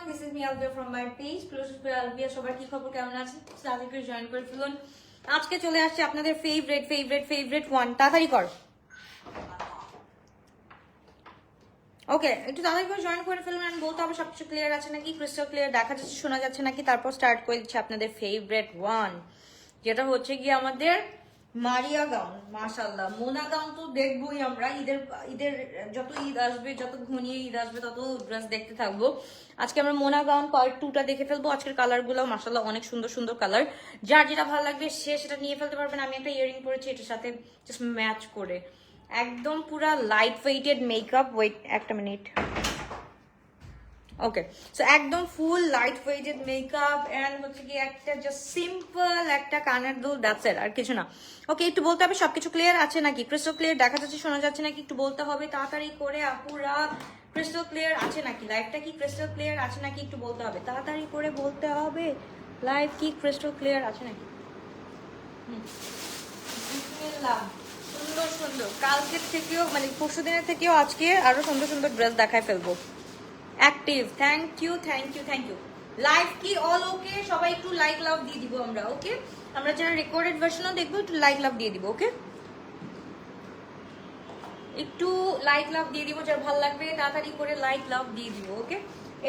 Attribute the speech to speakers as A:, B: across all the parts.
A: Everyone this is me Albia from my page close Albia সবার কি খবর, কেমন তাড়াতাড়ি করে জয়েন করে ফেলুন। আজকে চলে আসছে আপনাদের ফেভারিট ফেভারিট ফেভারিট ওয়ান তাড়াতাড়ি কর। ওকে একটু তাড়াতাড়ি করে জয়েন করে ফেলুন আমি বলতে হবে সবকিছু ক্লিয়ার আছে নাকি? ক্রিস্টাল ক্লিয়ার দেখা যাচ্ছে, শোনা যাচ্ছে নাকি? তারপর স্টার্ট করে দিচ্ছে আপনাদের ফেভারিট ওয়ান যেটা হচ্ছে গিয়ে আমাদের মারিয়া গাউন মাশাল্লাহ মোনা গাউন তো দেখবোই আমরা, ঈদের ঈদের যত ঈদ আসবে, যত ঘনিয়ে ঈদ আসবে, তত ড্রেস দেখতে থাকব। আজকে আমরা মোনা গাউন পার্ট টুটা দেখে ফেলব। আজকের কালারগুলো মাসাল্লাহ অনেক সুন্দর সুন্দর কালার যার যেটা ভালো লাগবে, সে সেটা নিয়ে ফেলতে পারবেন আমি একটা ইয়ারিং পরেছি, এটার সাথে জাস্ট ম্যাচ করে। একদম পুরা লাইট ওয়েটেড মেকআপ ওয়েট একটা মিনিট ওকে সো একদম full light weighted makeup and হচ্ছে কি একটা জাস্ট সিম্পল একটা কানের দুল দ্যাটস ইট আর কিছু না। ওকে একটু বলতে হবে, সবকিছু ক্লিয়ার আছে নাকি? ক্রিস্টাল ক্লিয়ার দেখা যাচ্ছে, শোনা যাচ্ছে নাকি? একটু বলতে হবে, তাড়াতাড়ি করে আপুরা ক্রিস্টাল ক্লিয়ার আছে নাকি? লাইফটা কি ক্রিস্টাল ক্লিয়ার আছে নাকি? একটু বলতে হবে। তাড়াতাড়ি করে বলতে হবে লাইফ কি ক্রিস্টাল ক্লিয়ার আছে নাকি। সুন্দর সুন্দর। কালকের থেকেও মানে পরশু দিনের থেকেও আজকে আরও সুন্দর সুন্দর ড্রেস দেখায় ফেলব। Active thank you thank you thank you live কি? অল ওকে সবাই একটু লাইক লাভ দিয়ে দিব আমরা ওকে আমরা যারা রেকর্ডেড ভার্সনও দেখব, একটু লাইক লাভ দিয়ে দিব ওকে একটু লাইক লাভ দিয়ে দিব, যার ভালো লাগবে, তাড়াতাড়ি করে লাইক লাভ দিয়ে দিব ওকে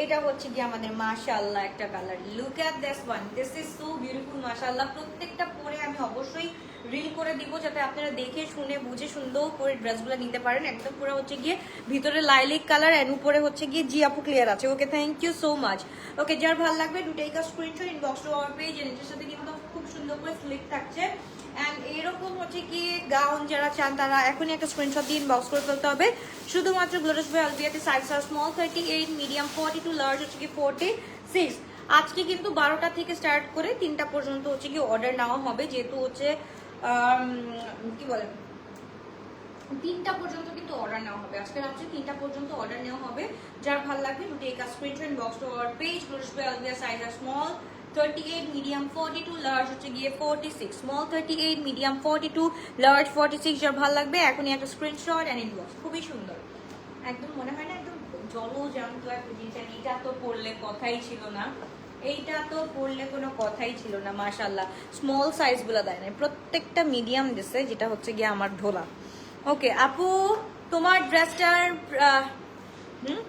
A: এটা হচ্ছে কি আমাদের মাশাআল্লাহ একটা colour look at this one this is so beautiful মাশাআল্লাহ। প্রত্যেকটা পরে আমি অবশ্যই রিল করে দিব যাতে আপনারা দেখে, শুনে, বুঝে, সুন্দর করে ড্রেসগুলো নিতে পারেন। একদম পুরো হচ্ছে গিয়ে ভিতরে লাইলিক কালার এন্ড উপরে হচ্ছে গিয়ে জি আপু ক্লিয়ার আছে। Okay thank you so much okay যার ভালো লাগবে take a screenshot inbox to our page এর সাথে কিন্তু খুব সুন্দর করে স্লিপ থাকছে। এন্ড এরকম হচ্ছে কি গাউন যারা চান তারা এখনই একটা স্ক্রিনশট দিয়ে ইনবক্স করে ফেলতে হবে। শুধুমাত্র গ্লোরাস by আলবিয়াতে size are small thirty eight medium forty two large হচ্ছে কি ফোর্টি সিক্স আজকে কিন্তু বারোটা থেকে স্টার্ট করে তিনটা পর্যন্ত হচ্ছে কি অর্ডার নেওয়া হবে। যেহেতু হচ্ছে কি বলে? তিনটা পর্যন্ত কিন্তু অর্ডার নেওয়া হবে। আজকে রাত্রে তিনটা পর্যন্ত অর্ডার নেওয়া হবে। যার ভালো লাগবে to take a screenshot box to page গ্লোরাস by আলবিয়া size are small 38 medium 42 large হচ্ছে গিয়ে 46 স্মল 38 মিডিয়াম 42 লার্জ 46 যার ভালো লাগবে, এখনই একটা স্ক্রিনশট এন্ড ইনবক্স খুবই সুন্দর। একদম মনে হয় না একদম জলজান্ত একটা জিনিস এটা তো পড়লে কথাই ছিল না। এইটা তো পড়লে কোনো কথাই ছিল না মাশাল্লাহ স্মল সাইজগুলো দেয় না প্রত্যেকটা মিডিয়াম দিছে, যেটা হচ্ছে গিয়ে আমার ঢোলা। ওকে আপু, তোমার ড্রেসটার হুম?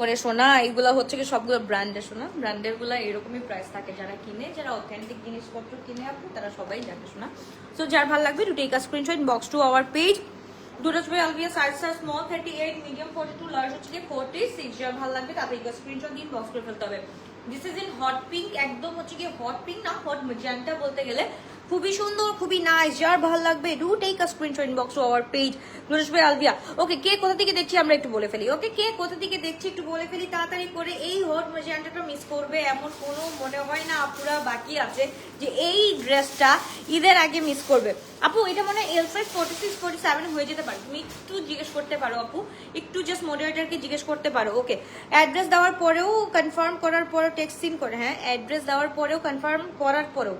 A: ওরে সোনা, এইগুলো হচ্ছে কি সবগুলো ব্র্যান্ডের সোনা। ব্র্যান্ডেরগুলো এরকমই প্রাইস থাকে। যারা কিনে, যারা অথেন্টিক জিনিসপত্র কিনে আপু, তারা সবাই জানে শোনা সো যার ভালো লাগবে to take a screenshot box to our page দুটোজ by আলবিয়া size size small thirty eight medium forty two large হচ্ছে গিয়ে ফোর্টি সিক্স যার ভালো লাগবে, তাতে স্ক্রিনশট দিন বক্স করে ফেলতে হবে। This is in hot pink একদম হচ্ছে গিয়ে হট পিঙ্ক না হট ম্যাজেন্টা বলতে গেলে। খুবই সুন্দর, খুবই নাইস যার ভালো লাগবে to take a screenshot inbox to our page নুরুশ ভাই আলবিয়া ওকে কে কোথা থেকে দেখছি আমরা একটু বলে ফেলি। ওকে কে কোথা থেকে দেখছি একটু বলে ফেলি, তাড়াতাড়ি করে এই হট ম্যাজেন্টাটা মিস করবে, এমন কোনো মনে হয় না আপুরা বাকি আছে যে এই ড্রেসটা ঈদের আগে মিস করবে। আপু, এটা মনে হয় L size forty six forty seven হয়ে যেতে পারে। তুমি একটু জিজ্ঞেস করতে পারো আপু, একটু জাস্ট মডারেটারকে জিজ্ঞেস করতে পারো। ওকে অ্যাড্রেস দেওয়ার পরেও কনফার্ম করার পরেও টেক্সট সিন করে হ্যাঁ অ্যাড্রেস দেওয়ার পরেও কনফার্ম করার পরেও।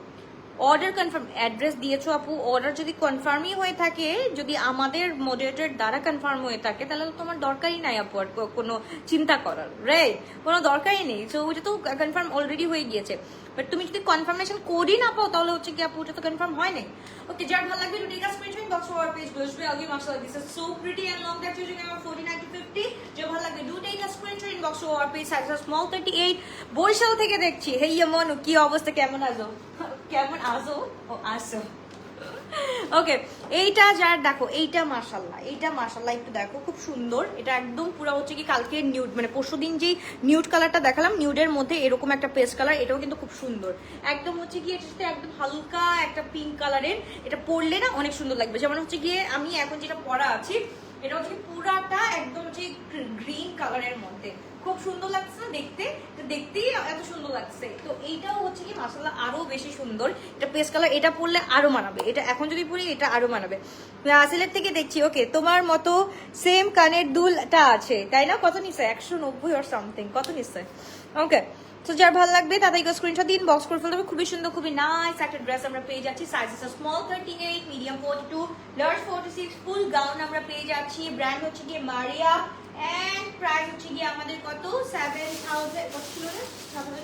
A: অর্ডার কনফার্ম অ্যাড্রেস দিয়েছ আপু অর্ডার যদি কনফার্মই হয়ে থাকে, যদি আমাদের মডারেটর দ্বারা কনফার্ম হয়ে থাকে, তাহলে তো তোমার দরকারই নাই আপু আর কোনো চিন্তা করার রাইট কোনো দরকারই নেই। তো ওইটা তো কনফার্ম অলরেডি হয়ে গিয়েছে। বাট তুমি যদি কনফার্মেশন করি না পাও, তাহলে হচ্ছে কি আপু তো কনফার্ম হয় নাই। ওকে যার ভালো লাগবে রুটি a screenshot box for page বসবে আগে মাসা this is so pretty and long that using আমার 49 to 50 যে ভালো লাগবে to take a box inbox for page size small 38 Barishal থেকে দেখছি। হেই মনু, কি অবস্থা? কেমন আছো? কেমন আছো? ও আসো ওকে এইটা যার, দেখো, এইটা মাশাল্লাহ এইটা মাশাল্লাহ একটু দেখো, খুব সুন্দর। এটা একদম পুরো হচ্ছে কি কালকে নিউড মানে পরশুদিন যেই নিউড কালারটা দেখালাম নিউডের মধ্যে এরকম একটা পেস্ট কালার এটাও কিন্তু খুব সুন্দর। একদম হচ্ছে গিয়ে সাথে একদম হালকা একটা পিঙ্ক কালারের এটা পরলে না অনেক সুন্দর লাগবে। যেমন হচ্ছে গিয়ে আমি এখন যেটা পরা আছি এটা হচ্ছে পুরাটা একদম হচ্ছে গ্রিন কালারের মধ্যে। খুব সুন্দর লাগছে না দেখতে দেখতেই এত সুন্দর লাগছে। তো এইটাও হচ্ছে কি মাসাল্লা আরও বেশি সুন্দর। এটা পেস্ট কালার এটা পরলে আরও মানাবে। এটা এখন যদি পরি, এটা আরও মানাবে। সিলেট থেকে দেখছি ওকে তোমার মতো সেম কানের দুলটা আছে। তাই না? কত নিচ্ছে? একশো নব্বই আর সামথিং কত নিচ্ছে? ওকে তো যার ভালো লাগবে তাদেরকে স্ক্রিনশট দিন বক্স করে ফেলতে হবে। খুবই সুন্দর, খুবই নাইস একটা ড্রেস আমরা পেয়ে যাচ্ছি। সাইজ আছে small thirty eight medium forty two large forty six full gown আমরা পেয়ে যাচ্ছি। ব্র্যান্ড হচ্ছে গিয়ে মারিয়া অ্যান্ড প্রাইস হচ্ছে গিয়ে আমাদের কত? সেভেন থাউজেন্ড কত ছিল রে?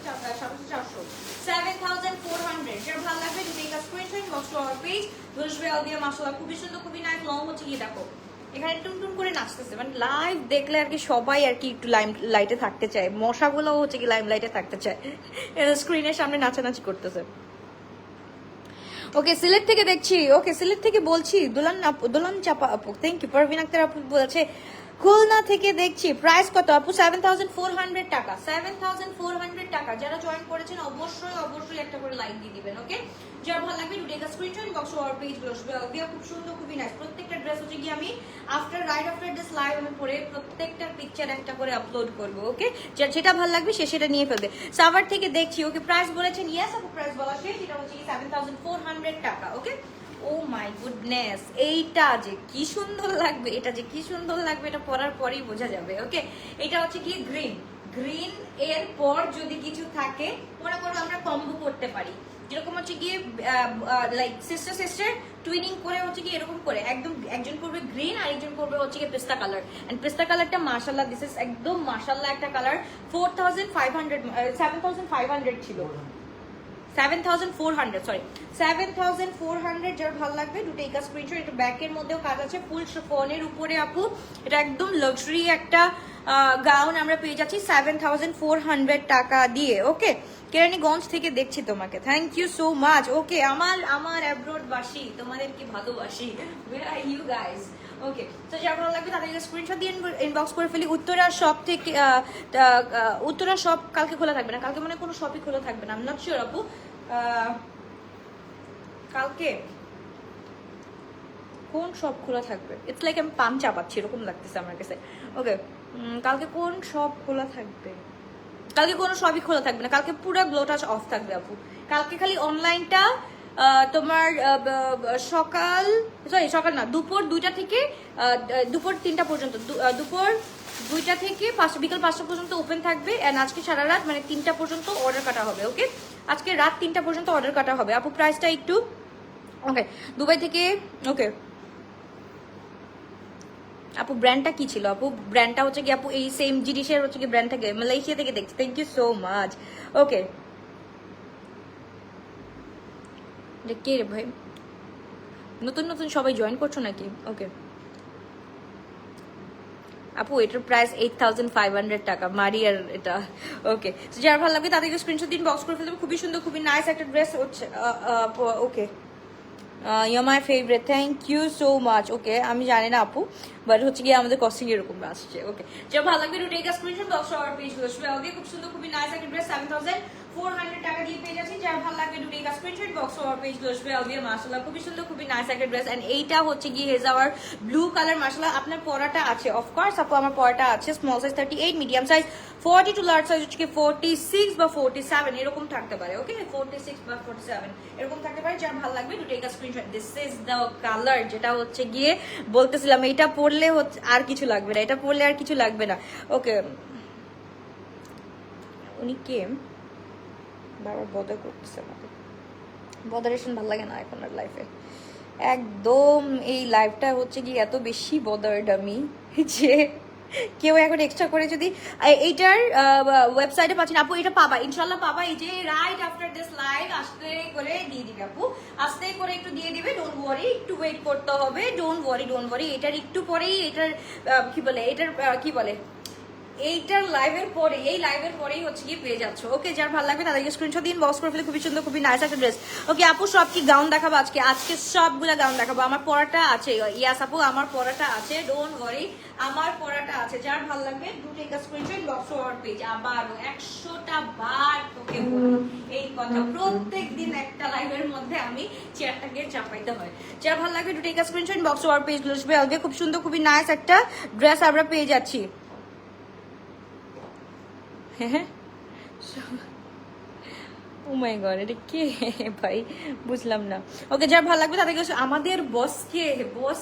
A: সাতাশো চারশো সেভেন থাউজেন্ড ফোর হান্ড্রেড যার ভালো লাগবে যদি একটা screenshot box to our page বসবে দিয়ে মাসালা খুবই সুন্দর, খুবই নাইস লং হচ্ছে গিয়ে দেখো। এখানে টুনটুন করে নাচতেছে। মানে লাইভ দেখলে আর কি সবাই আর কি একটু লাইম লাইটে থাকতে চায়। মশাগুলোও হচ্ছে কি লাইম লাইটে থাকতে চায়। স্ক্রিনের সামনে নাচানাচি করতেছে। ওকে সিলেট থেকে দেখছি। ওকে সিলেট থেকে বলছি, দোলান দোলন দোলান চাপা আপু থ্যাংক ইউ পারভিন আক্তার আপু বলছে খুলনা থেকে দেখছি প্রাইস কত? আপু সেভেন থাউজেন্ড ফোর হান্ড্রেড টাকা। সেভেন থাউজেন্ড ফোর হান্ড্রেড টাকা। যারা জয়েন করেছেন, অবশ্যই অবশ্যই একটা করে লাইক দিয়ে দিবেন ওকে যার ভালো লাগবে টুডে একটা স্ক্রিনশট বক্স ওর পেজগুলো খুব সুন্দর, খুবই নাইস প্রত্যেকটা ড্রেস হচ্ছে গিয়ে আমি after right after this live আমি পরে প্রত্যেকটা পিকচার একটা করে আপলোড করব ওকে যেটা ভালো লাগবে, সে সেটা নিয়ে ফেলবে। সাভার থেকে দেখছি ওকে প্রাইস বলেছেন ইয়েস আপু প্রাইস বলা এটা হচ্ছে সেভেন থাউজেন্ড ফোর হান্ড্রেড টাকা ওকে ও মাই গুডনেস, এইটা যে কি সুন্দর লাগবে, এটা যে কি সুন্দর লাগবে, এটা পরার পরেই বোঝা যাবে, ওকে? এটা হচ্ছে কি গ্রিন। গ্রিন এর পর যদি কিছু থাকে, মনে করো আমরা কম্বো করতে পারি। যেরকম হচ্ছে গিয়ে লাইক সিস্টার সিস্টার টুইনিং করে হচ্ছে কি এরকম করে, একদম একজন করবে গ্রিন আর একজন করবে হচ্ছে গিয়ে পেস্তা কালার এন্ড পেস্তা কালারটা মার্শাল্লাহ দিস ইজ একদম মার্শাল্লাহ একটা colour four thousand five hundred seven thousand five hundred ছিল। Seven thousand four hundred sorry seven thousand four hundred যার ভালো লাগবে, দুটো একা স্ক্রিনশট এটা ব্যাকের মধ্যেও কাজ আছে ফুল ফোনের উপরে আপু, এটা একদম লাক্সারি একটা গাউন আমরা পেয়ে যাচ্ছি সেভেন থাউজেন্ড ফোর হান্ড্রেড টাকা দিয়ে ওকে কেরানীগঞ্জ থেকে দেখছি তোমাকে। Thank you so much okay আমার আমার অ্যাব্রোডবাসী তোমাদের কি ভালোবাসি ইউ গাইজ ওকে তো লাগবে করে ফেলি। থেকে উত্তরা কালকে খোলা থাকবে না। কালকে মানে কোনো শপই খোলা থাকবে না। কালকে কোন শপ খোলা থাকবে? লাইক আমি পান চাপাচ্ছি এরকম লাগতেছে আমার কাছে। ওকে কালকে কোন শপ খোলা থাকবে? কালকে কোনো সবই খোলা থাকবে না। কালকে পুরো গ্লোটাস অফ থাকবে আপু। কালকে খালি অনলাইনটা তোমার সকাল সরি সকাল না, দুপুর দুইটা থেকে দুপুর তিনটা পর্যন্ত দুপুর দুইটা থেকে পাঁচটা বিকাল পাঁচটা পর্যন্ত ওপেন থাকবে অ্যান্ড আজকে সারা রাত মানে তিনটা পর্যন্ত অর্ডার কাটা হবে ওকে আজকে রাত তিনটা পর্যন্ত অর্ডার কাটা হবে। আপু প্রাইসটা একটু ওকে দুবাই থেকে ওকে আপু ব্র্যান্ডটা কি ছিল আপু? ব্র্যান্ডটা হচ্ছে কি আপু, এই সেম জিনিসের হচ্ছে কি ব্র্যান্ড থেকে, মালয়েশিয়া থেকে দেখছি। Thank you so much okay কে রে ভাই? নতুন নতুন সবাই জয়েন করছ নাকি? ওকে আপু, এটার price eight thousand five hundred টাকা, মারিয়ার এটা। ওকে যার ভালো লাগবে তাদেরকে স্ক্রিনশট দিন বক্স করে ফেলতে খুবই সুন্দর, খুবই নাইস একটা ড্রেস হচ্ছে। Okay you my favourite thank you so much okay আমি জানি না আপু বাট হচ্ছে গিয়ে আমাদের কস্টিং এরকম আসছে ওকে যা ভালো লাগবে to take a screenshot box আর পেজগুলো শুয়ে ওকে খুব সুন্দর, খুবই নাইস একটা dress seven thousand four hundred টাকা দিয়ে পেয়ে যাচ্ছি, যার ভালো লাগবে to take a screenshot box our page শুয়ে ওকে মাশাআল্লাহ, খুবই সুন্দর, খুবই নাইস একটা ড্রেস এন্ড এইটা হচ্ছে গিয়ে হেজ আওয়ার ব্লু কালার মাশাআল্লাহ, আপনার পরাটা আছে অফকোর্স আপু, আমার পরাটা আছে small size thirty eight medium size forty two large size হচ্ছে ফোর্টি সিক্স বা ফোর্টি সেভেন এরকম থাকতে পারে ওকে ফোর্টি সিক্স বা ফোর্টি সেভেন এরকম থাকতে পারে, যার ভালো লাগবে to take a screenshot this is the colour যেটা হচ্ছে গিয়ে বলতেছিলাম এটা পরলে হচ্ছে আর কিছু লাগবে না, এটা পরলে আর কিছু লাগবে না ওকে উনি কে? বারবার বদর করতেছে আমাদের বদারেশন ভালো লাগে না এখন আর লাইফে একদম এই লাইফটা হচ্ছে কি এত বেশি বদার্ড আমি যে কেউ এখন এক্সট্রা করে যদি এইটার ওয়েবসাইটে পাচ্ছেন আপু, এটা পাবা ইনশাল্লাহ পাবা। এই যে রাইট আফটার দিস লাইভ আস্তে করে দিয়ে দিবে আপু। আস্তে করে একটু দিয়ে দিবে ডোন্ট ওয়ারি একটু ওয়েট করতে হবে ডোন্ট ওয়ারি ডোন্ট ওয়ারি এটার একটু পরেই এটার কি বলে, এটার কি বলে? এইটার লাইভের পরে, এই লাইভের পরেই হচ্ছে কি পেয়ে যাচ্ছ। ওকে যার ভালো লাগবে তাদেরকে স্ক্রিনশট দিন বক্স করে ফেলে, খুবই সুন্দর, খুবই নাইস একটা ড্রেস ওকে আপু, সব কি গাউন দেখাবো আজকে? আজকে সবগুলা গাউন দেখাবো। আমার পড়াটা আছে। ইয়াস আপু, আমার পড়াটা আছে। ডোন্ট ওয়ারি আমার পড়াটা আছে। যার ভালো লাগবে দুটো take screenshot box our page আবারও একশোটা বার তোকে বলি, এই কথা। প্রত্যেক দিন একটা লাইভের মধ্যে আমি চেয়ারটাকে চাপাইতে হয়। যার ভালো লাগবে দুটো টেক স্ক্রিনশট বক্স ওভার পেজগুলো খুব সুন্দর, খুবই নাইস একটা ড্রেস আমরা পেয়ে যাচ্ছি। হ্যাঁ ও মাই গড এটা কে? ভাই, বুঝলাম না। ওকে যার ভালো লাগবে তাদেরকে আমাদের বস কে বস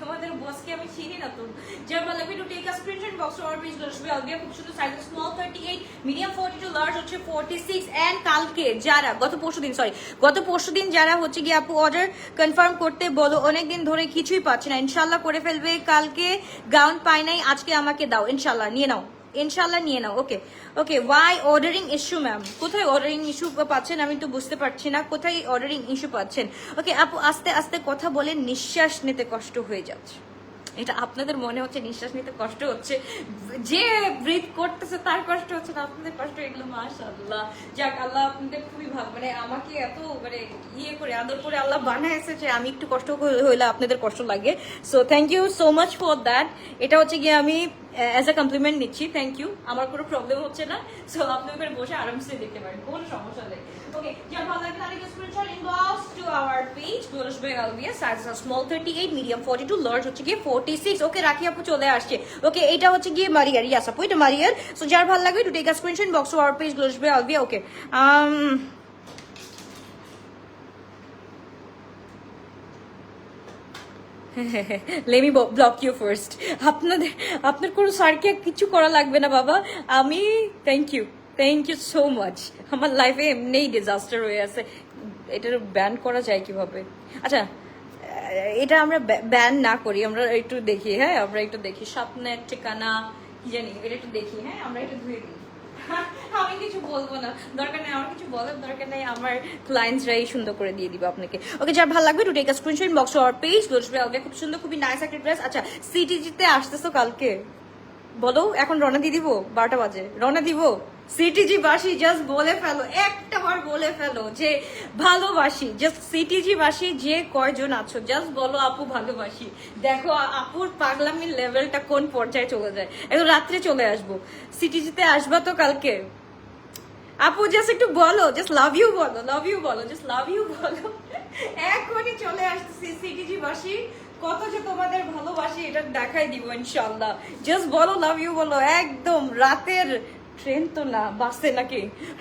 A: তোমাদের বস কে আমি চিনি না তো। যার ভালো লাগবে to take a screenshot box our page লসবে আলবিয়া খুব সুন্দর সাইজ স্মল 38 মিডিয়াম 42 লার্জ হচ্ছে 46 এন্ড কালকে যারা, গত পরশুদিন সরি গত পরশুদিন যারা হচ্ছে কি আপু অর্ডার কনফার্ম করতে বলো অনেক দিন ধরে কিছুই পাচ্ছি না। ইনশাআল্লাহ করে ফেলবে, কালকে গাউন পাই নাই, আজকে আমাকে দাও, ইনশাআল্লাহ, নিয়ে নাও। ইনশাল্লাহ নিয়ে নাও। Okay okay why ordering issue ma'am কোথায় অর্ডারিং ইস্যু পাচ্ছেন? আমি তো বুঝতে পারছি না, কোথায় অর্ডারিং ইস্যু পাচ্ছেন? ওকে আপু, আস্তে আস্তে কথা বলে নিঃশ্বাস নিতে কষ্ট হয়ে যাচ্ছে। এটা আপনাদের মনে হচ্ছে নিঃশ্বাস নিতে কষ্ট হচ্ছে? যে ব্রিথ করতেছে তার কষ্ট হচ্ছে না, আপনাদের কষ্ট এগুলো, মাশাআল্লাহ। যাক, আল্লাহ আপনাদের খুবই ভালো মানে আমাকে এত মানে ইয়ে করে, আদর করে আল্লাহ বানায় এসেছে আমি একটু কষ্ট হইলে আপনাদের কষ্ট লাগে। So thank you so much for that এটা হচ্ছে গিয়ে আমি অ্যাজ এ কমপ্লিমেন্ট নিচ্ছি থ্যাংক ইউ আমার কোনো প্রবলেম হচ্ছে না সো আপনি ওখানে বসে আরামসে দেখতে পারেন, কোনো সমস্যা নেই। ওকে যার ভালো লাগে তাহলে screenshot inbox to our page goals size small 38 medium 42 large হচ্ছে গিয়ে 46 ওকে রাখি আপু চলে আসছে। ওকে এটা হচ্ছে গিয়ে মারিয়ার ইয়াস আপু, এটা মারিয়ার। সো যার ভালো লাগবে to take a screenshot box to our page goals by আলবিয়া okay let me block you first আপনাদের, আপনার কোনো স্যারকে কিছু করা লাগবে না, বাবা। আমি thank you thank you so much আমার লাইফে এমনিই ডিজাস্টার হয়ে আছে। এটার ব্যান করা যায় কীভাবে? আচ্ছা এটা আমরা ব্যান না করি, আমরা একটু দেখি হ্যাঁ? আমরা একটু দেখি। স্বপ্নের ঠিকানা, কি জানি, এটা একটু দেখি হ্যাঁ? আমরা একটু ধুয়ে দিই আমি কিছু বলব না। দরকার নেই, আমার কিছু বলার দরকার নেই। আমার ক্লায়েন্টসরাই সুন্দর করে দিয়ে দিব আপনাকে। ওকে, যার ভালো লাগবে to take a screenshot box our page বসবে ওকে খুব সুন্দর, খুবই নাইস একটা ড্রেস আচ্ছা সিটিজিতে আসতেছো কালকে? বলো, এখন রওনা দিয়ে দিব? বারোটা বাজে। রওনা দিব? সিটিজি বাসি জাস্ট বলে ফেলো বলে ফেলো যে ভালোবাসি। জাস্ট সিটিজি বাসি যে কয়জন আছো জাস্ট বলো আপু ভালোবাসি। দেখো, আপুর পাগলামির লেভেলটা কোন পর্যায়ে চলে যায়? রাত্রে চলে সিটিজিতে আসবা তো কালকে? আপু জাস্ট একটু বলো জাস্ট লাভ ইউ বলো লাভ ইউ বলো জাস্ট লাভ ইউ বলো। এখনই চলে আসতেছি সিটিজি বাসি কত যে তোমাদের ভালোবাসি, এটা দেখাই দিব ইনশাল্লাহ জাস্ট বলো লাভ ইউ বলো, একদম রাতের ট্রেন তো না বাসে নাকি?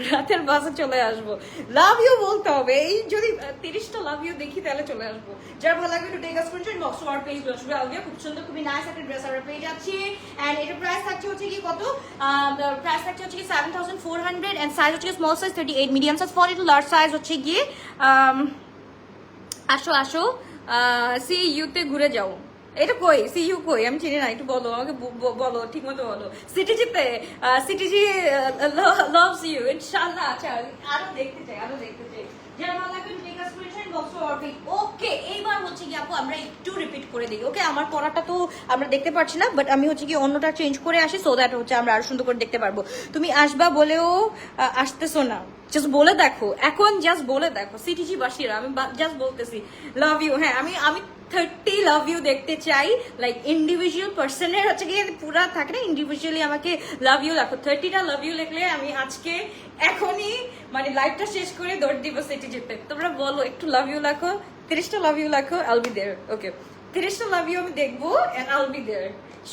A: রাতের বাসে চলে আসব। লাভ ইউ বলতে হবে। এই যদি তিরিশটা লাভ ইউ দেখি, তাহলে চলে আসব। যার ভালো লাগবে একটু টেক আস করছেন পেজ বসবে আগে খুব সুন্দর, খুবই নাইস একটা ড্রেস আমরা পেয়ে যাচ্ছি। অ্যান্ড এটা প্রাইস থাকছে হচ্ছে কি কত? প্রাইস থাকছে হচ্ছে কি seven thousand four hundred and size হচ্ছে small size thirty eight medium size forty two large size হচ্ছে গিয়ে আসো আসো। সি ইউতে ঘুরে যাও। এটা কই? সি ইউ কই? আমি চিনি না, একটু বলো, আমাকে বলো ঠিক মতো বলো সিটিজিতে সিটিজি লাভস ইউ ইনশাআল্লাহ। আচ্ছা আরও দেখতে চাই, আরও দেখতে চাই। আমরা করে দিই ওকে আমার পড়াটা তো আমরা দেখতে পাচ্ছি না বাট আমি হচ্ছে কি অন্যটা চেঞ্জ করে আসি সো দ্যাট হচ্ছে আমরা আরও সুন্দর করে দেখতে পারব। তুমি আসবা বলেও আসতেছো না। জাস্ট বলে দেখো, এখন জাস্ট বলে দেখো। সিটিজি বাসীরা আমি জাস্ট বলতেছি লাভ ইউ হ্যাঁ আমি আমি থার্টি লাভ ইউ দেখতে চাই। লাইক ইন্ডিভিজুয়াল পার্সনের হচ্ছে গিয়ে পুরা থাকে না ইন্ডিভিজুয়ালি আমাকে লাভ ইউ লেখো থার্টিটা লাভ ইউ লিখলে আমি আজকে এখনই মানে লাইফটা শেষ করে দৌড় দিব সিটি যেতে তোমরা বলো, একটু লাভ ইউ লেখো, তিরিশটা লাভ ইউ লেখো আল বি দেয়ার ওকে তিরিশটা লাভ ইউ আমি দেখব এন্ড আল বি দেয়ার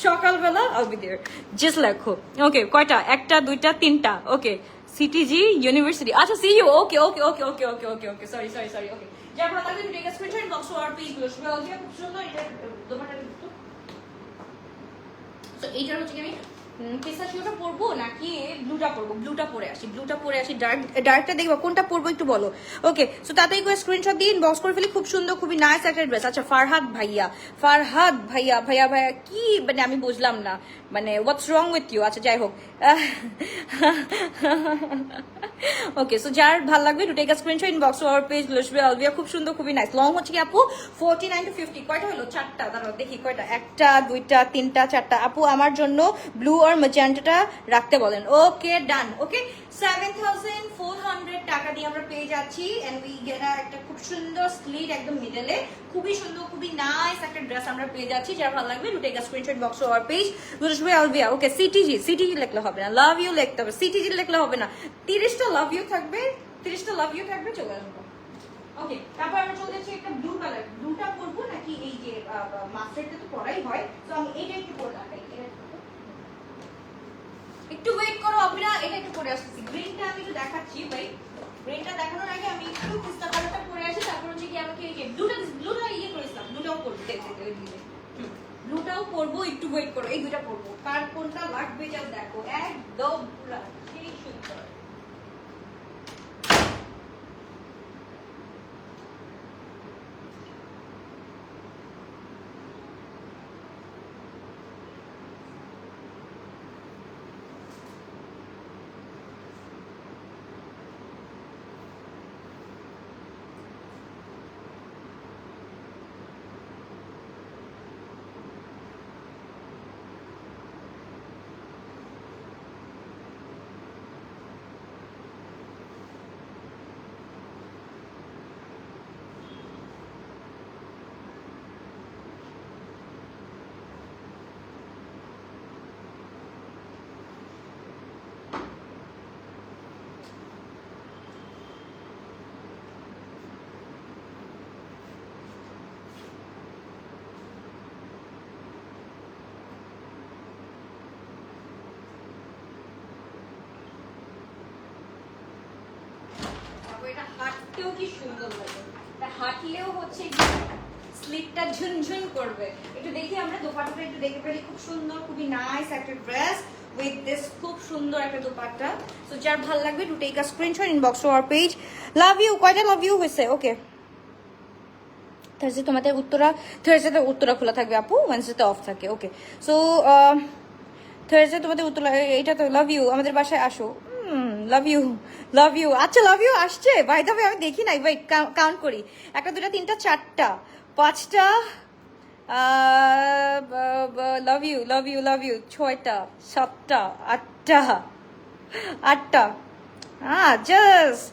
A: সকালবেলা আল বি দেয়ার জাস্ট লেখো ওকে কয়টা? একটা, দুইটা, তিনটা ওকে সিটিজি ইউনিভার্সিটি আচ্ছা see you okay okay okay okay okay okay okay sorry sorry sorry okay যার ভালো তাহলে ভিডিও আ স্ক্রিনশট বক্স আর পেজগুলো শুনে আলজিয়া খুব সুন্দর এটা দোকানটা একটু তো এইটার হচ্ছে কি আমি পিস্তাচিওটা পরবো নাকি ব্লুটা পরবো? ব্লুটা পরে আসি ব্লুটা পরে আসি ডার্ক ডার্কটা দেখব। কোনটা পরবো একটু বলো। ওকে সো তাতেই করে স্ক্রিনশট দিয়ে ইনবক্স করে ফেলি। খুব সুন্দর, খুবই নাইস একটা ড্রেস আচ্ছা ফারহাদ ভাইয়া ফারহাদ ভাইয়া ভাইয়া ভাইয়া, কি? মানে আমি বুঝলাম না। মানে হোয়াটস রং উইথ ইউ আচ্ছা যাই হোক। ওকে সো যার ভালো লাগবে to take a screenshot inbox our page লুসবে আলবিয়া খুব সুন্দর, খুবই নাইস লং হচ্ছে কি আপু? 49 টু 50 কয়টা হলো? চারটা, দাঁড়াও, দেখি, কয়টা? একটা, দুইটা, তিনটা, চারটা। আপু, আমার জন্য ব্লু আর ম্যাজেন্টাটা রাখতে বলেন। ওকে ডান ওকে 7400 টাকা দিয়ে আমরা পেয়ে যাচ্ছি উই একটা খুব সুন্দর স্লিট একদম মিডলে খুবই সুন্দর, খুবই নাইস একটা ড্রেস আমরা পেয়ে যাচ্ছি, যার ভালো লাগবে screenshot box to our page আলবিয়া okay CTG CTG লিখলে হবে না লাভ ইউ লিখতে হবে সিটিজি লিখলে হবে না। তিরিশটা লাভ ইউ থাকবে, তিরিশটা লাভ ইউ থাকবে, চলে আসব। ওকে তারপর আমরা চলে যাচ্ছি একটা ব্লু কালার ব্লুটা নাকি এই যে মাস্টারটা তো হয়, তো আমি এইটা একটু একটু- ওয়েট করো আমরা এটা একটু পরে আসছি গ্রিনটা আমি একটু দেখাচ্ছি ভাই গ্রিনটা দেখানোর আগে আমি একটু পিস্তা কালারটা পরে আসি তারপর হচ্ছে কি আমাকে এই ব্লুটা ব্লুটা ইয়ে করেছিলাম ব্লুটাও করব। দেখতে ব্লুটাও পরবো একটু ওয়েট করো এই দুটা পরবো। কার কোনটা লাগবে যা দেখো। একদম পুরা সেই সুন্দর তারপর এটা হাঁটতেও কি সুন্দর লাগে। এটা হাঁটলেও হচ্ছে স্লিপটা ঝুনঝুন করবে। একটু দেখি আমরা দোপাট্টাটা একটু দেখে ফেলি। খুব সুন্দর, খুবই নাইস একটা ড্রেস উইথ দিস খুব সুন্দর একটা দোপাট্টা। সো যার ভালো লাগবে to take a screenshot inbox to our page love you কয়টা লাভ ইউ হয়েছে ওকে থার্সডে তোমাদের উত্তরা থার্সডেতে উত্তরা খোলা থাকবে আপু ওয়েন্সডেতে অফ থাকে ওকে সো থার্সডে তোমাদের উত্তরা এটা তো লাভ ইউ আমাদের বাসায় আসো। লাভ ইউ লাভ ইউ আচ্ছা লাভ ইউ আসছে? বাই তবে আমি দেখি নাই। ভাই কাউন্ট করি। একটা, দুটা, তিনটা, চারটা। পাঁচটা love you love you love you ছয়টা, সাতটা, আটটা আটটা। হ্যাঁ just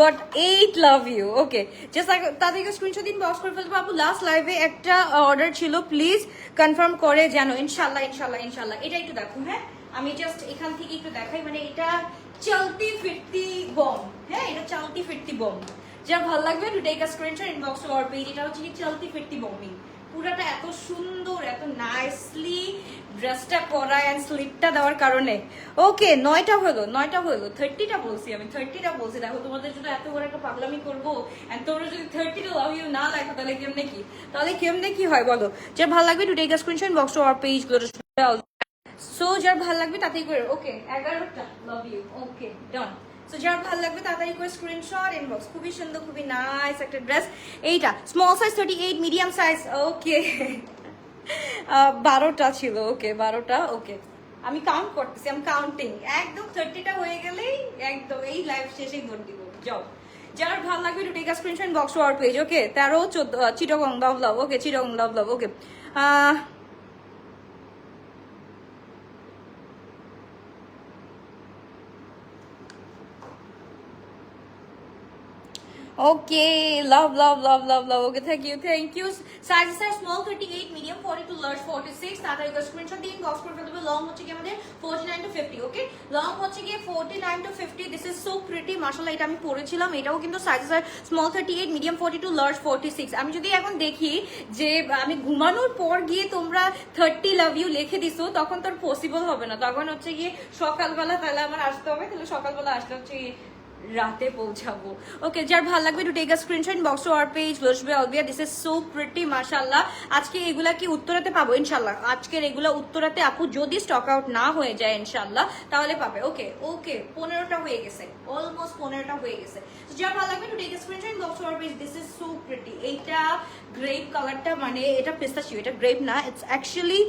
A: got eight love you okay just তাদেরকে স্ক্রিনশট দিন বক্স করে ফেলব আপু লাস্ট লাইভে একটা অর্ডার ছিল। প্লিজ কনফার্ম করে জানো। ইনশাল্লাহ ইনশাল্লাহ ইনশাল্লাহ। এটা একটু দেখো হ্যাঁ? আমি জাস্ট এখান থেকে একটু দেখাই। মানে এটা চলতি ফিরতি বম হ্যাঁ এটা চলতি ফিরতি বম যার ভালো লাগবে to take a screenshot inbox to page এটা হচ্ছে কি চলতি ফিরতি বমিং পুরাটা এত সুন্দর, এত নাইসলি ড্রেসটা করা অ্যান্ড স্লিপটা দেওয়ার কারণে। ওকে নয়টা হলো নয়টা হলো থার্টিটা বলছি আমি থার্টিটা বলছি। দেখো, তোমাদের জন্য এত বড় একটা পাগলামি করব অ্যান্ড তোমরা যদি থার্টিটা লাভ ইউ না দেখো তাহলে কেমনে কি? তাহলে কেমনে কি হয় বলো? যে ভালো লাগবে to take a box to our page so যার ভালো লাগবে তাতেই করে ওকে এগারোটা লাভ ইউ ওকে ডান সো যার ভালো লাগবে তাড়াতাড়ি করে স্ক্রিনশট ইনবক্স খুবই সুন্দর, খুবই নাইস একটা ড্রেস এইটা small size thirty eight medium size okay বারোটা ছিল ওকে বারোটা ওকে আমি কাউন্ট করতেছি আমি কাউন্টিং একদম থার্টিটা হয়ে গেলেই একদম এই লাইভ শেষেই ভোট দিব যাও যার ভালো লাগবে একটু take screenshot box our page okay তেরো, চোদ্দ চিটগং লাভ লাভ ওকে চিটগং লাভ লাভ ওকে Okay, love, love, love, love, love. Okay, thank you, thank you. Sizes are small 38, medium 42, large 46. তাড়াতাড়ি করে স্ক্রিনশট দিন বক্স করে ফেলতে লং হচ্ছে কি আমাদের 49 টু 50 ওকে লং হচ্ছে কি 49 to 50 this is so pretty মাশাআল্লাহ এটা আমি পরেছিলাম এটাও কিন্তু sizes are small 38 medium 42 large 46 আমি যদি এখন দেখি যে আমি ঘুমানোর পর গিয়ে তোমরা 30 লাভ ইউ লিখে দিছো তখন তোর পসিবল হবে না তখন হচ্ছে গিয়ে সকালবেলা তাহলে আমার আসতে হবে তাহলে সকালবেলা আসলে হচ্ছে রাতে পৌঁছাবো। ওকে যার ভালো লাগবে to take a screenshot box to our page লোসবে অলবিয়া দিস ইজ সো প্রিটি মাশাআল্লাহ আজকে এগুলা কি উত্তরাতে পাবো? ইনশাআল্লাহ। আজকের এগুলা উত্তরাতে আপু যদি স্টক আউট না হয়ে যায়, ইনশাআল্লাহ, তাহলে পাবে। ওকে ওকে পনেরোটা হয়ে গেছে। অলমোস্ট পনেরোটা হয়ে গেছে। যার ভালো লাগবে to take a screenshot box to our page this is so pretty এইটা গ্রেপ কালারটা মানে এটা পেস্তাশিও এটা গ্রেপ না ইটস অ্যাকচুয়ালি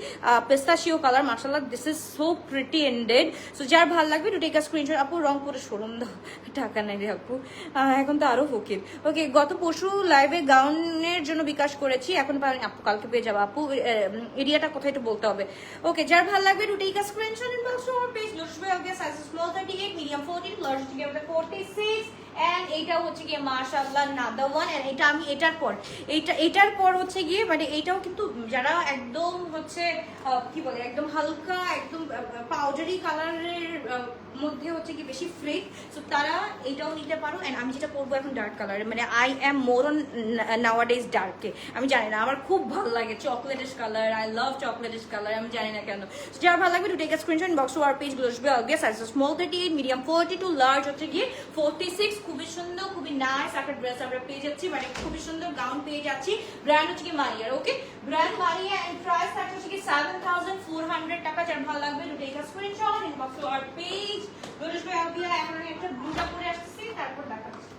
A: পেস্তাশিও কালার মাশাআল্লাহ this is so pretty ended so যার ভালো লাগবে টু টেক আ স্ক্রিনশট আপু রংপুরে শোরুম দাও টাকা নাই রে আপু। এখন তো আরও ফকির। ওকে গত পরশু লাইভে গাউনের জন্য বিকাশ করেছি, এখন আপু, কালকে পেয়ে যাব। আপু এরিয়াটা কোথায় একটু বলতে হবে। ওকে যার ভালো লাগবে to take a screenshot in box আমার page লুসবে okay size small 38 medium 14 large থেকে আমাদের 46 এন্ড এইটা হচ্ছে গিয়ে ওয়ান এন্ড এটা আমি এটার পর। এটার পর হচ্ছে গিয়ে মানে এইটাও কিন্তু যারা একদম হচ্ছে কি বলে, একদম হালকা, একদম পাউডারি কালারের মধ্যে হচ্ছে কি বেশি ফ্রিক সো তারা এটাও নিতে পারো। অ্যান্ড আমি যেটা পরবো এখন ডার্ক কালার মানে I am more on nowadays ডার্কে আমি জানি না, আমার খুব ভালো লাগে chocolatish colour I love chocolatish colour আমি জানি না কেন। যার ভালো লাগবে টু টেক স্ক্রিনশট বক্স আর পেজগুলো আসবে। অলগে size small thirty eight medium forty two large হচ্ছে গিয়ে ফোর্টি সিক্স খুবই সুন্দর, খুবই নাইস একটা ড্রেস আমরা পেয়ে যাচ্ছি। মানে খুবই সুন্দর গাউন পেয়ে যাচ্ছি। ব্র্যান্ড হচ্ছে কি মারিয়ার okay brand Maria and price থাকছে হচ্ছে কি সেভেন থাউজেন্ড ফোর হান্ড্রেড টাকা। যার ভালো লাগবে to take screenshot inbox our page রোজ ভাই আপনি এখন একটা ব্লুটা পরে আসতেছি তারপর দেখাচ্ছি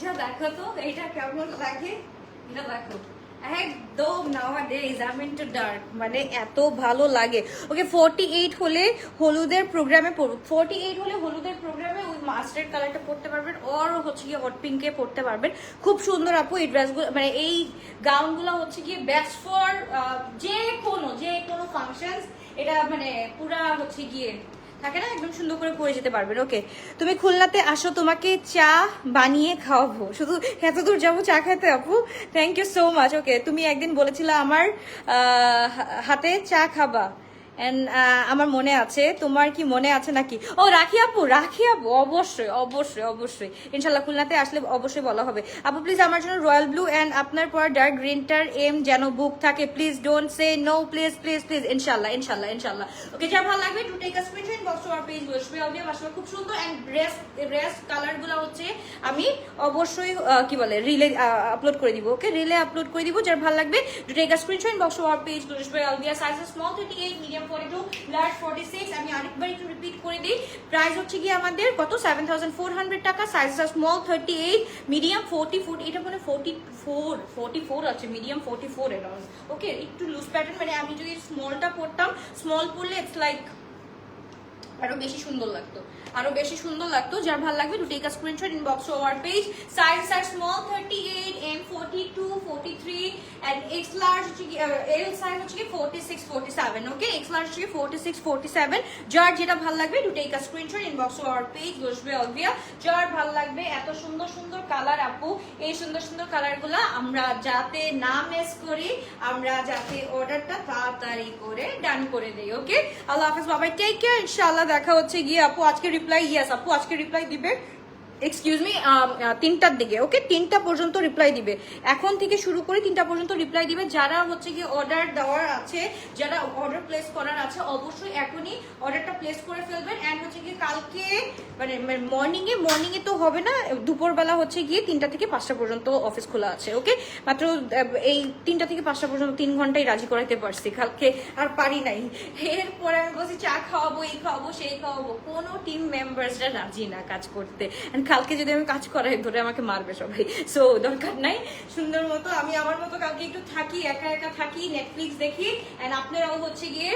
A: এইটা দেখো তো, এইটা কেমন লাগে? এটা দেখো। একদম মিন টু ডার্ক মানে এত ভালো লাগে। ওকে এইট হলে হলুদের প্রোগ্রামে এইট হলে হলুদের প্রোগ্রামে ওই কালারটা পড়তে পারবেন ওর হচ্ছে গিয়ে পড়তে পারবেন। খুব সুন্দর আপু, এই ড্রেসগুলো মানে এই গাউনগুলো হচ্ছে গিয়ে বেস্ট ফর যে কোনো যে কোনো ফাংশনস এটা মানে পুরা হচ্ছে গিয়ে থাকে না একদম সুন্দর করে পরে যেতে পারবেন। ওকে, তুমি খুলনাতে আসো, তোমাকে চা বানিয়ে খাওয়াবো। শুধু এত দূর যাব, চা খাইতে আপু। Thank you so much okay, তুমি একদিন বলেছিলে আমার হাতে চা খাবা। এন্ড আমার মনে আছে, তোমার কি মনে আছে নাকি? ও, রাখি আপু রাখি আপু, অবশ্যই অবশ্যই অবশ্যই। ইনশাল্লাহ খুলনাতে আসলে অবশ্যই বলা হবে। আপু প্লিজ আমার জন্য রয়্যাল ব্লু অ্যান্ড আপনার পর ডার্ক গ্রিনটার এম যেন বুক থাকে। Please don't say no please please please ইনশাল্লাহ ইনশাল্লাহ ইনশাল্লাহ। ওকে যা ভালো লাগবে to take screenshot box our page বসবে। অডিও আসলে খুব সুন্দর অ্যান্ড ড্রেস ড্রেস কালারগুলো হচ্ছে, আমি অবশ্যই কি বলে রিলে আপলোড করে দিব। ওকে রিলে আপলোড করে দিব। যার ভালো লাগবে to take screenshot box our page বসবে। Audio size small 38 medium 42 large 46 আমি আরেকবার একটু রিপিট করে দিই। প্রাইস হচ্ছে কি আমাদের কত? 7400 টাকা। সাইজ স্মল 38 মিডিয়াম 40 40 এটা মানে 44 44 আছে মিডিয়াম 44 এটা ওকে একটু লুজ প্যাটার্ন মানে আমি যদি স্মলটা পরতাম স্মল পরলে ইটস লাইক আরও বেশি সুন্দর লাগতো। আরও বেশি সুন্দর লাগতো, যার ভালো লাগবে to take a screenshot inbox to our page size size small 38 M 42 43 and X large হচ্ছে কি এল সাইজ হচ্ছে কি 46 47 ওকে এক্স লার্জ হচ্ছে কি 46 47 যার যেটা ভালো লাগবে to take a screenshot inbox to our page বসবে অলভিয়া যার ভালো লাগবে, এত সুন্দর সুন্দর কালার আমরা যাতে করি, আমরা যাতে অর্ডারটা তাড়াতাড়ি করে ডান করে ওকে আল্লাহ হাফেজ বাবাই টেক কেয়ার ইনশাআল্লাহ, দেখা হচ্ছে গিয়ে আপু। আজকে রিপ্লাই আপু, আজকে রিপ্লাই দিবে। এক্সকিউজ মি তিনটার দিকে ওকে তিনটা পর্যন্ত রিপ্লাই দিবে। এখন থেকে শুরু করে তিনটা পর্যন্ত রিপ্লাই দিবে। যারা হচ্ছে গিয়ে অর্ডার দেওয়ার আছে, যারা অর্ডার প্লেস করার আছে, অবশ্যই এখনই অর্ডারটা প্লেস করে ফেলবেন। অ্যান্ড হচ্ছে গিয়ে কালকে মানে মর্নিংয়ে মর্নিংয়ে তো হবে না, দুপুরবেলা হচ্ছে গিয়ে তিনটা থেকে পাঁচটা পর্যন্ত অফিস খোলা আছে ওকে মাত্র এই তিনটা থেকে পাঁচটা পর্যন্ত তিন ঘন্টায় রাজি করাইতে পারছি কালকে, আর পারি নাই। এরপরে আমি বলছি, চা খাওয়াবো, এই খাওয়াবো, সেই খাওয়াবো। কোনো টিম মেম্বার্সরা রাজি না কাজ করতে। And কালকে যদি আমি কাজ করাই, ধরে আমাকে মারবে সবাই। সো দরকার নাই। সুন্দর মতো আমি আমার মতো কালকে একটু থাকি, একা একা থাকি নেটফ্লিক্স দেখি অ্যান্ড আপনারাও হচ্ছে গিয়ে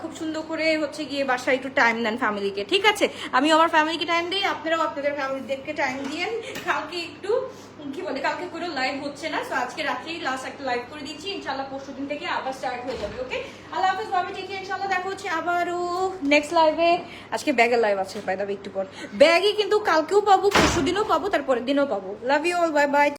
A: খুব সুন্দর করে হচ্ছে গিয়ে বাসায় একটু টাইম দেন ফ্যামিলিকে ঠিক আছে? আমি আমার ফ্যামিলিকে টাইম দিই, আপনারাও আপনাদের ফ্যামিলিদেরকে টাইম দিয়েন। কালকে একটু কি বলে, কালকে কোনো লাইভ হচ্ছে না তো আজকে রাত্রেই লাস্ট একটা লাইভ করে দিচ্ছি। ইনশাল্লাহ পরশু দিন থেকে আবার স্টার্ট হয়ে যাবে ওকে আল্লাহ হাফিজ, ভাবি ঠিক ইনশাল্লাহ দেখা হচ্ছে আবারও নেক্সট লাইভে আজকে ব্যাগের লাইভ আছে বাই দাবি একটু পর। ব্যাগই কিন্তু কালকেও পাবো, পরশু দিনও পাবো, তারপরের দিনও পাবো। Love you all bye bye